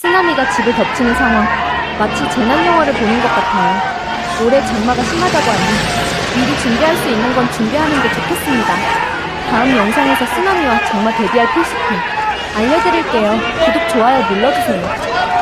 쓰나미가 집을 덮치는 상황. 마치 재난 영화를 보는 것 같아요. 올해 장마가 심하다고 하니 미리 준비할 수 있는 건 준비하는 게 좋겠습니다. 다음 영상에서 쓰나미와 장마 대비할 필수품 알려드릴게요. 구독, 좋아요 눌러주세요.